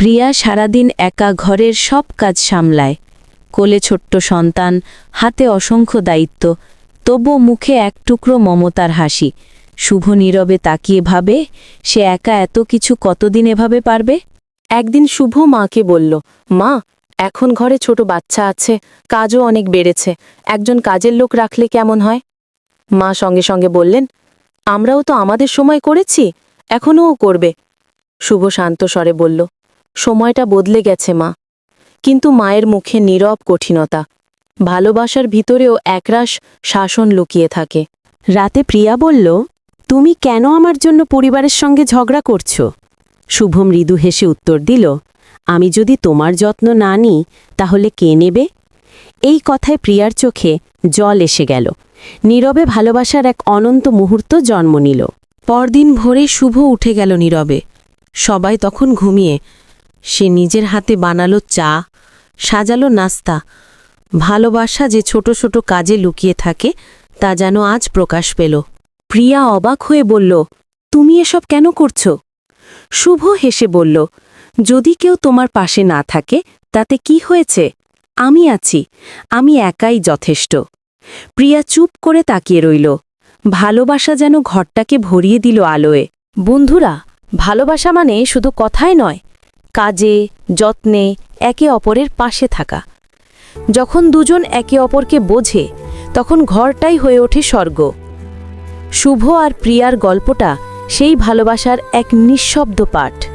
প্রিয়া সারাদিন একা ঘরের সব কাজ সামলায়। কোলে ছোট্ট সন্তান, হাতে অসংখ্য দায়িত্ব তবু মুখে এক টুকরো মমতার হাসি। শুভ নীরবে তাকিয়ে ভাবে, সে একা এত কিছু কতদিন এভাবে পারবে? একদিন শুভ মাকে বলল, মা, এখন ঘরে ছোট বাচ্চা আছে, কাজও অনেক বেড়েছে, একজন কাজের লোক রাখলে কেমন হয়? মা সঙ্গে সঙ্গে বললেন, আমরাও তো আমাদের সময় করেছি এখনও করবে। শুভ শান্ত স্বরে বলল সময়টা বদলে গেছে মা। কিন্তু মায়ের মুখে নীরব কঠিনতা। ভালোবাসার ভিতরেও একরাশ শাসন লুকিয়ে থাকে। রাতে প্রিয়া বলল, তুমি কেন আমার জন্য পরিবারের সঙ্গে ঝগড়া করছ? শুভ মৃদু হেসে উত্তর দিল, আমি যদি তোমার যত্ন না নিই, তাহলে কে নেবে? এই কথায় প্রিয়ার চোখে জল এসে গেল। নীরবে ভালোবাসার এক অনন্ত মুহূর্ত জন্ম নিল। পরদিন ভোরে শুভ উঠে গেল নীরবে। সবাই তখন ঘুমিয়ে সে নিজের হাতে বানালো চা, সাজালো নাস্তা, ভালোবাসা যে ছোট ছোট কাজে লুকিয়ে থাকে তা যেন আজ প্রকাশ পেল। প্রিয়া অবাক হয়ে বলল, তুমি এসব কেন করছ? শুভ হেসে বলল, যদি কেউ তোমার পাশে না থাকে, তাতে কি হয়েছে? আমি আছি, আমি একাই যথেষ্ট। প্রিয়া চুপ করে তাকিয়ে রইল। ভালোবাসা যেন ঘরটাকে ভরিয়ে দিল আলোয়। বন্ধুরা, ভালোবাসা মানে শুধু কথাই নয় কাজে, যত্নে একে অপরের পাশে থাকা। যখন দুজন একে অপরকে বোঝে, তখন ঘরটাই হয়ে ওঠে স্বর্গ। শুভ আর প্রিয়ার গল্পটা সেই ভালোবাসার এক নিঃশব্দ পাঠ।